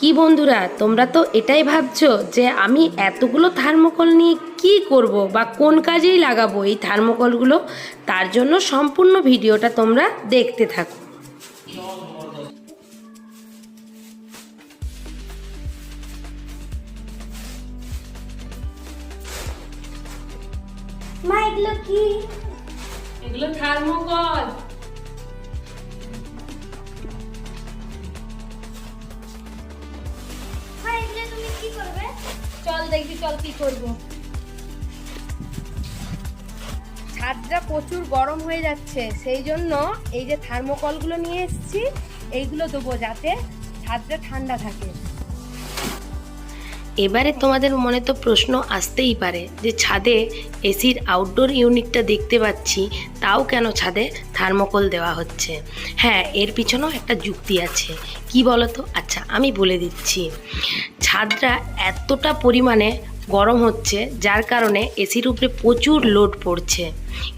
কি বন্ধুরা তোমরা তো এটাই ভাবছ যে আমি এতগুলো থার্মোকল নিয়ে কি করব বা কোন কাজেই লাগাবো এই থার্মোকলগুলো? তার জন্য সম্পূর্ণ ভিডিওটা তোমরা দেখতে থাকো। মা এগুলো কি? এগুলো থার্মোকল। চল চল কি ছাদটা প্রচুর গরম হয়ে যাচ্ছে, সেই জন্য এই যে থার্মোকলগুলো নিয়ে এসেছি, এইগুলো দেবো যাতে ছাদটা ঠান্ডা থাকে। এবারে তোমাদের মনে তো প্রশ্ন আসতেই পারে যে ছাদে এসির আউটডোর ইউনিটটা দেখতে পাচ্ছি, তাও কেন ছাদে থার্মোকল দেওয়া হচ্ছে? হ্যাঁ এর পিছনেও একটা যুক্তি আছে। কি বলো তো আচ্ছা আমি বলে দিচ্ছি। ছাদটা এতটা পরিমাণে গরম হচ্ছে যার কারণে এসির উপরে প্রচুর লোড পড়ছে।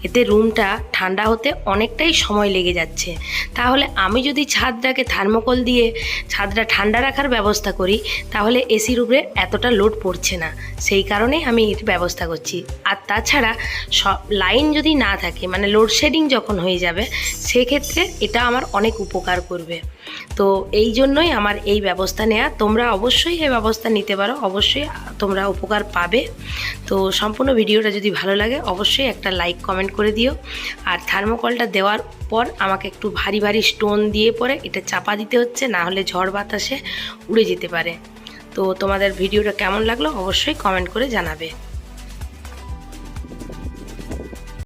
এতে রুমটা ঠান্ডা হতে অনেকটাই সময় লেগে যাচ্ছে। তাহলে আমি যদি ছাদটাকে থার্মোকল দিয়ে ছাদটা ঠান্ডা রাখার ব্যবস্থা করি, তাহলে এসির উপরে এতটা লোড পড়ছে না। সেই কারণেই আমি এর ব্যবস্থা করছি। আর তাছাড়া সব লাইন যদি না থাকে মানে লোডশেডিং যখন হয়ে যাবে, সেক্ষেত্রে এটা আমার অনেক উপকার করবে। তো এই জন্যই আমার এই ব্যবস্থা নেওয়া তোমরা অবশ্যই এই ব্যবস্থা নিতে পারো। অবশ্যই তোমরা উপকার পাবে। তো সম্পূর্ণ ভিডিওটা যদি ভালো লাগে, অবশ্যই একটা লাইক কমেন্ট করে দিও। আর থার্মোকলটা দেওয়ার পর আমাকে একটু ভারী ভারী স্টোন দিয়ে পরে এটা চাপা দিতে হচ্ছে, না হলে ঝড় বাতাসে উড়ে যেতে পারে। তো তোমাদের ভিডিওটা কেমন লাগল অবশ্যই কমেন্ট করে জানাবে।